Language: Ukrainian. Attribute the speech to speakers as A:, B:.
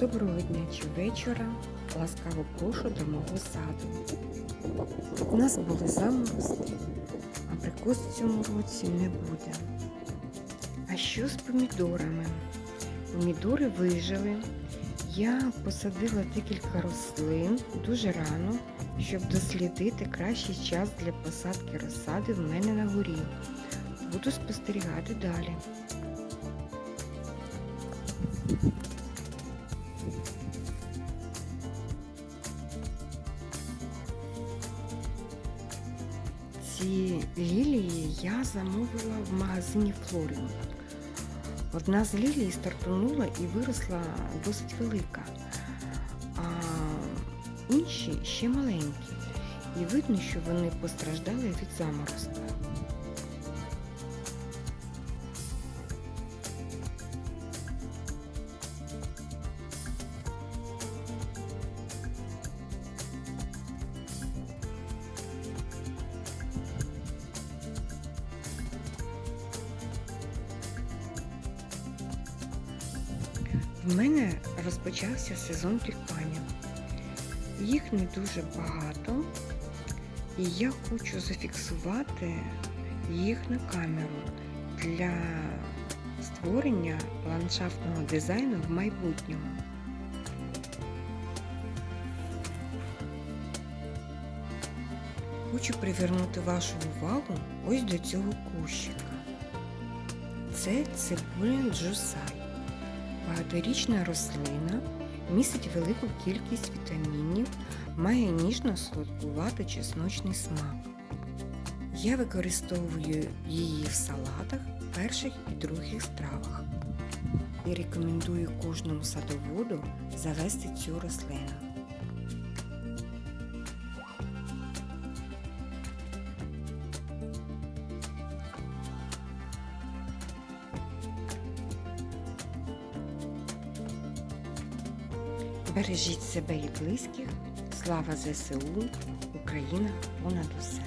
A: Доброго дня чи вечора. Ласкаво прошу до мого саду. У нас були заморозки, абрикос в цьому році не буде. А що з помідорами? Помідори вижили. Я посадила декілька рослин дуже рано, щоб дослідити кращий час для посадки розсади в мене на горі. Буду спостерігати далі. Ці лілії я замовила в магазині Флоріум. Одна з лілій стартонула і виросла досить велика, а інші ще маленькі. І видно, що вони постраждали від заморозка. В мене розпочався сезон тюльпанів. Їх не дуже багато, і я хочу зафіксувати їх на камеру для створення ландшафтного дизайну в майбутньому. Хочу привернути вашу увагу ось до цього кущика. Це цибуля джусай. Багаторічна рослина містить велику кількість вітамінів, має ніжно солодкувати чесночний смак. Я використовую її в салатах, перших і других стравах. І рекомендую кожному садоводу завести цю рослину. Бережіть себе і близьких. Слава ЗСУ! Україна понад усе!